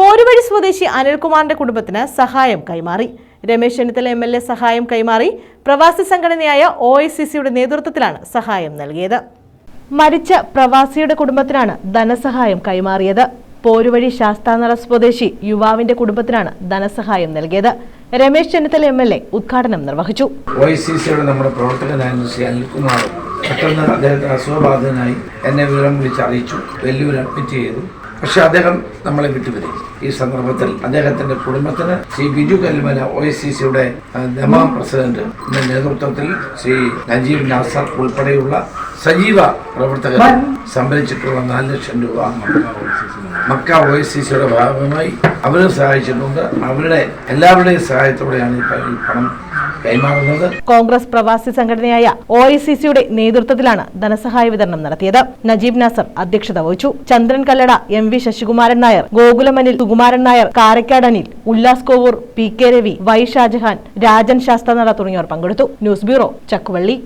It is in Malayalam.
പോരുവഴി സ്വദേശി അനിൽകുമാറിന്റെ കുടുംബത്തിന് സഹായം കൈമാറി. Ramesh Chennithala M L A സഹായം കൈമാറി. പ്രവാസി സംഘടനയായ ഒ ഐ സി സിയുടെ നേതൃത്വത്തിലാണ് സഹായം നൽകിയത്. മരിച്ച പ്രവാസിയുടെ കുടുംബത്തിനാണ് ധനസഹായം കൈമാറിയത്. പോരുവഴി ശാസ്താനറ സ്വദേശി യുവാവിന്റെ കുടുംബത്തിനാണ് ധനസഹായം നൽകിയത്. Ramesh Chennithala M L A ഉദ്ഘാടനം നിർവഹിച്ചു. നമ്മുടെ ശ്രീ അനിൽകുമാർ പെട്ടെന്ന് അദ്ദേഹത്തിന് അസുഖബാധിതനായി എന്നെ വിവരം വിളിച്ച് അറിയിച്ചു വെല്ലുവിളി അഡ്മിറ്റ് ചെയ്തു. പക്ഷെ അദ്ദേഹം നമ്മളെ വിട്ടുപിരി ഈ സന്ദർഭത്തിൽ അദ്ദേഹത്തിന്റെ കുടുംബത്തിന് Shri Biju Kallumala O S C സിയുടെ ദമാം പ്രസിഡന്റ് നേതൃത്വത്തിൽ ശ്രീ നജീബ് നാസർ ഉൾപ്പെടെയുള്ള സജീവ പ്രവർത്തകർ സംഭരിച്ചിട്ടുള്ള നാല് ലക്ഷം രൂപ മക്ക ഒ എസ് സി സിയുടെ ഭാഗമായി അവരും സഹായിച്ചിട്ടുണ്ട്. അവരുടെ എല്ലാവരുടെയും സഹായത്തോടെയാണ് ഈ പണം കൈമാറുന്നത്? കോൺഗ്രസ് പ്രവാസി സംഘടനയായ ഒ ഐ സി സിയുടെ നേതൃത്വത്തിലാണ് ധനസഹായ വിതരണം നടത്തിയത്. നജീബ് നാസർ അധ്യക്ഷത വഹിച്ചു. Chandran Kallada M V Sasikumaran Nair ഗോകുലമനിൽ Sukumaran Nair Karakkad Anil Ullas Kovoor P K Ravi Y Shajahan Rajan Sasthranada തുടങ്ങിയവർ പങ്കെടുത്തു. News bureau Chakkuvally.